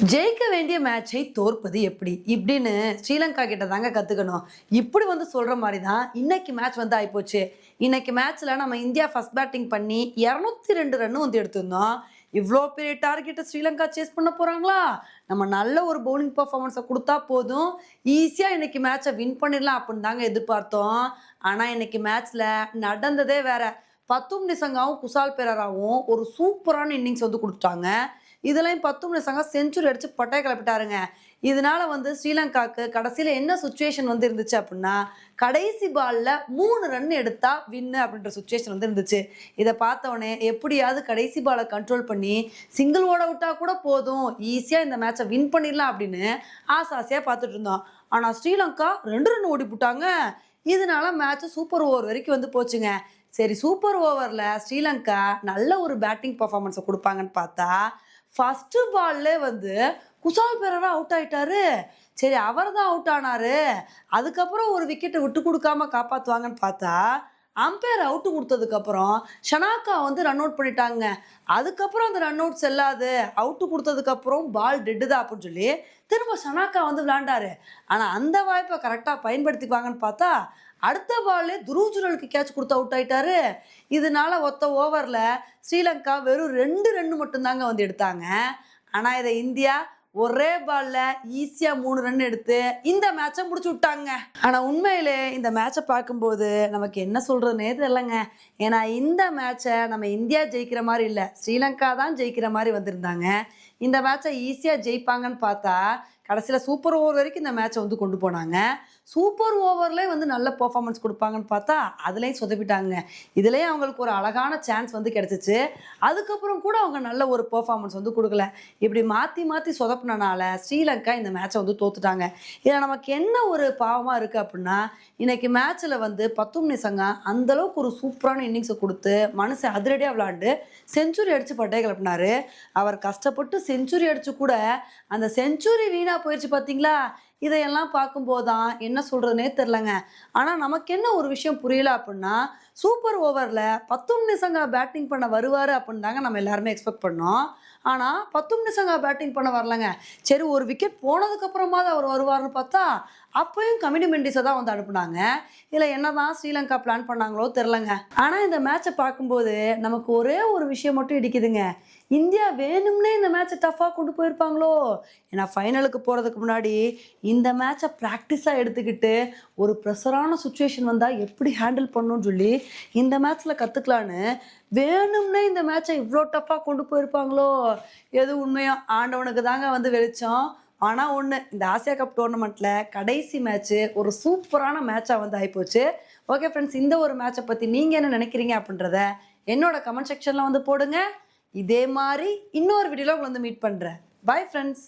ஜெயிக்க வேண்டிய மேட்சை தோற்பது எப்படி? இப்படின்னு ஸ்ரீலங்கா கிட்ட தாங்க கற்றுக்கணும் இப்படி வந்து சொல்கிற மாதிரி தான் இன்னைக்கு மேட்ச் வந்து ஆகிப்போச்சு இன்னைக்கு மேட்ச்சில் நம்ம இந்தியா ஃபர்ஸ்ட் பேட்டிங் பண்ணி இரநூத்தி ரெண்டு ரன் வந்து எடுத்திருந்தோம். இவ்வளோ பெரிய டார்கெட்டை ஸ்ரீலங்கா சேஸ் பண்ண போகிறாங்களா நம்ம நல்ல ஒரு பவுலிங் பர்ஃபார்மன்ஸை கொடுத்தா போதும். ஈஸியாக இன்னைக்கு மேட்சை வின் பண்ணிடலாம் அப்படின்னு தாங்க எதிர்பார்த்தோம். ஆனால் இன்னைக்கு மேட்ச்சில் நடந்ததே வேற. பத்தும் நிசங்காவும் குசால் பெரராவும் ஒரு சூப்பரான இன்னிங்ஸ் வந்து கொடுத்துட்டாங்க. இதுலையும் பத்து மணி சங்கம் செஞ்சுரி அடிச்சு பட்டாய கிளப்பிட்டாருங்க. இதனால வந்து ஸ்ரீலங்காக்கு கடைசியில் என்ன சுச்சுவேஷன் வந்து இருந்துச்சு அப்படின்னா கடைசி பால்ல மூணு ரன் எடுத்தா வின்னு அப்படின்ற சுச்சுவேஷன் வந்து இருந்துச்சு. இதை பார்த்தவொடனே எப்படியாவது கடைசி பாலை கண்ட்ரோல் பண்ணி சிங்கிள் ஓட விட்டா கூட போதும் ஈஸியாக இந்த மேட்சை வின் பண்ணிடலாம் அப்படின்னு ஆசை ஆசையாக பார்த்துட்டு இருந்தோம். ஆனால் ஸ்ரீலங்கா ரெண்டு ரன் ஓடி போட்டாங்க. இதனால மேட்ச் சூப்பர் ஓவர் வரைக்கும் வந்து போச்சுங்க. சரி சூப்பர் ஓவரில் ஸ்ரீலங்கா நல்ல ஒரு பேட்டிங் பர்ஃபார்மன்ஸை கொடுப்பாங்கன்னு பார்த்தா ஃபஸ்ட்டு பால்லே வந்து குசால் பெரரா அவுட் ஆயிட்டாரு. சரி அவர் தான் அவுட் ஆனாரு. அதுக்கப்புறம் ஒரு விக்கெட்டை விட்டு கொடுக்காம காப்பாற்றுவாங்கன்னு பார்த்தா அம்பையர் அவுட்டு கொடுத்ததுக்கப்புறம் ஷனாக்கா வந்து ரன் அவுட் பண்ணிட்டாங்க. அதுக்கப்புறம் அந்த ரன் அவுட் செல்லாது. அவுட்டு கொடுத்ததுக்கப்புறம் பால் டெட்டு தான் அப்படின்னு சொல்லி திரும்ப ஷனாக்கா வந்து விளாண்டாரு ஆனால் அந்த வாய்ப்பை கரெக்டாக பயன்படுத்திக்குவாங்கன்னு பார்த்தா அடுத்த பால்லே துருவ் ஜுரலுக்கு கேட்ச் கொடுத்து அவுட் ஆயிட்டாரு. இதனால ஒத்த ஓவரில் ஸ்ரீலங்கா வெறும் ரெண்டு ரெண்டு மட்டும்தாங்க வந்து எடுத்தாங்க. ஆனால் இதை இந்தியா ஒரே பால்ல ஈஸியா மூணு ரன் எடுத்து இந்த மேட்சை முடிச்சு விட்டாங்க. ஆனா உண்மையிலே இந்த மேட்சை பார்க்கும்போது நமக்கு என்ன சொல்றதுனே தெரியலங்க. ஏன்னா இந்த மேட்சை நம்ம இந்தியா ஜெயிக்கிற மாதிரி இல்லை. ஸ்ரீலங்கா தான் ஜெயிக்கிற மாதிரி வந்திருந்தாங்க. இந்த மேட்சை ஈஸியாக ஜெயிப்பாங்கன்னு பார்த்தா கடைசியில் சூப்பர் ஓவர் வரைக்கும் இந்த மேட்சை வந்து கொண்டு போனாங்க. சூப்பர் ஓவர்லேயே வந்து நல்ல பர்ஃபார்மன்ஸ் கொடுப்பாங்கன்னு பார்த்தா அதுலேயும் சொதப்பிட்டாங்க. இதுலேயும் அவங்களுக்கு ஒரு அழகான சான்ஸ் வந்து கிடச்சிச்சு. அதுக்கப்புறம் கூட அவங்க நல்ல ஒரு பர்ஃபார்மன்ஸ் வந்து கொடுக்கல. இப்படி மாற்றி மாற்றி சொதப்பினனால ஸ்ரீலங்கா இந்த மேட்ச்சை வந்து தோத்துட்டாங்க. இதில் நமக்கு என்ன ஒரு பாவமாக இருக்குது அப்படின்னா இன்றைக்கி மேட்ச்சில் வந்து பத்தும் நிசங்கா அந்தளவுக்கு ஒரு சூப்பரான இன்னிங்ஸை கொடுத்து மனசை அதிரடியாக விளாண்டு செஞ்சுரி அடித்து பட்டே கிளப்பினார். அவர் கஷ்டப்பட்டு செஞ்சுரி அடித்து கூட அந்த செஞ்சுரி வீணாக போயிடுச்சு பார்த்தீங்களா இதையெல்லாம் பார்க்கும்போது தான் என்ன சொல்கிறதுனே தெரிலங்க ஆனால் நமக்கு என்ன ஒரு விஷயம் புரியல அப்படின்னா சூப்பர் ஓவரில் பத்தும் நிசங்கா பேட்டிங் பண்ண வருவார் அப்படின்னு தாங்க நம்ம எல்லாருமே எக்ஸ்பெக்ட் பண்ணோம். ஆனால் பத்தும் நிசங்கா பேட்டிங் பண்ண வரலங்க. சரி ஒரு விக்கெட் போனதுக்கப்புறமாவது அவர் வருவார்னு பார்த்தா அப்பயும் கமினி மெண்டிஸை தான் வந்து அனுப்புனாங்க. இதில் என்ன தான் ஸ்ரீலங்கா பிளான் பண்ணாங்களோ தெரிலங்க ஆனால் இந்த மேட்சை பார்க்கும்போது நமக்கு ஒரே ஒரு விஷயம் மட்டும் இடிக்குதுங்க. இந்தியா வேணும்னே இந்த மேட்சை டஃப்பாக கொண்டு போயிருப்பாங்களோ? ஏன்னா ஃபைனலுக்கு போகிறதுக்கு முன்னாடி இந்த மேட்சை ப்ராக்டிஸாக எடுத்துக்கிட்டு ஒரு ப்ரெஷரான சுச்சுவேஷன் வந்தால் எப்படி ஹேண்டில் பண்ணணும்னு சொல்லி இந்த மேட்ச்சில் கற்றுக்கலான்னு வேணும்னே இந்த மேட்சை இவ்வளோ டஃப்பாக கொண்டு போயிருப்பாங்களோ? எது உண்மையோ? ஆண்டவனுக்கு தாங்க வந்து வெளிச்சம். ஆனால் ஒன்று இந்த ஆசியா கப் டோர்னமெண்ட்டில் கடைசி மேட்ச்சு ஒரு சூப்பரான மேட்சாக வந்து ஆகிப்போச்சு ஓகே ஃப்ரெண்ட்ஸ் இந்த ஒரு மேட்சை பற்றி நீங்கள் என்ன நினைக்கிறீங்க அப்படின்றத என்னோட கமெண்ட் செக்ஷனில் வந்து போடுங்க. இதே மாதிரி இன்னொரு வீடியோவில் உங்களை வந்து மீட் பண்ணுறேன் பை ஃப்ரெண்ட்ஸ்